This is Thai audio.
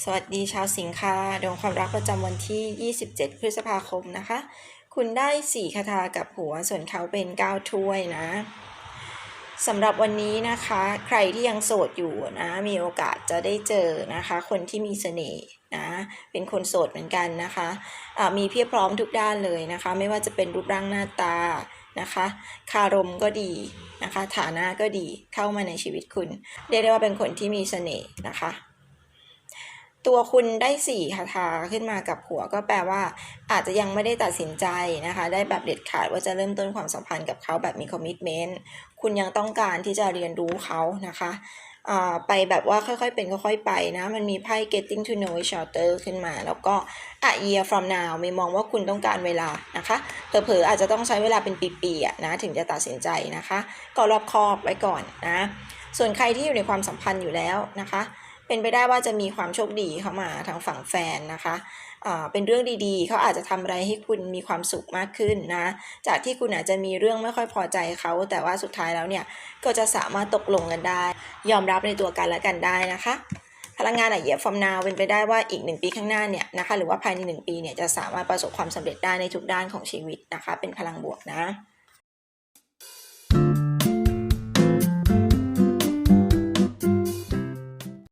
สวัสดีชาวสิงค่ะดวงความรักประจำวันที่ 27 พฤษภาคมนะคะ คุณได้ 4 คาถากับหัวส่วนเขาเป็น 9 ถ้วยนะสำหรับวันนี้นะคะ ใครที่ยังโสดอยู่นะ มีโอกาสจะได้เจอนะคะ คนที่มีเสน่ห์นะ เป็นคนโสดเหมือนกันนะคะะมีเพียบพร้อมทุกด้านเลยนะคะ ไม่ว่าจะเป็นรูปร่างหน้าตานะคะ คารมก็ดีนะคะ ฐานะก็ดีเข้ามาในชีวิตคุณ เรียกได้ว่าเป็นคนที่มีเสน่ห์นะคะ ตัวคุณได้สี่คาถาขึ้นมากับหัวก็แปลว่า อาจจะยังไม่ได้ตัดสินใจนะคะ ได้แบบเด็ดขาดว่าจะเริ่มต้นความสัมพันธ์กับเขาแบบมีคอมมิชเมนต์คุณยังต้องการที่จะเรียนรู้เขานะคะอ่าไปแบบว่าค่อยๆเป็นค่อยๆไปนะ มันมีไพ่ getting to know each other ขึ้นมา แล้วก็ a year from now ม่มองว่าคุณต้องการเวลานะคะเผลอๆอาจจะต้องใช้เวลาเป็นปีๆนะถึงจะตัดสินใจนะคะ ก็รอบคอบไว้ก่อนนะ ส่วนใครที่อยู่ในความสัมพันธ์อยู่แล้วนะคะ เป็นไปได้ว่าจะมีความโชคดีเข้ามาทางฝั่งแฟนนะคะอ่าเป็นเรื่องดีๆ เขาอาจจะทำอะไรให้คุณมีความสุขมากขึ้นนะ จากที่คุณอาจจะมีเรื่องไม่ค่อยพอใจเขา แต่ว่าสุดท้ายแล้วเนี่ย ก็จะสามารถตกลงกันได้ ยอมรับในตัวกันและกันได้นะคะ พลังงานอะเยียบฟอร์มนาวเป็นไปได้ว่าอีกหนึ่งปีข้างหน้าเนี่ยนะคะ หรือว่าภายในหนึ่งปีเนี่ยจะสามารถประสบความสำเร็จได้ในทุกด้านของชีวิตนะคะ เป็นพลังบวกนะ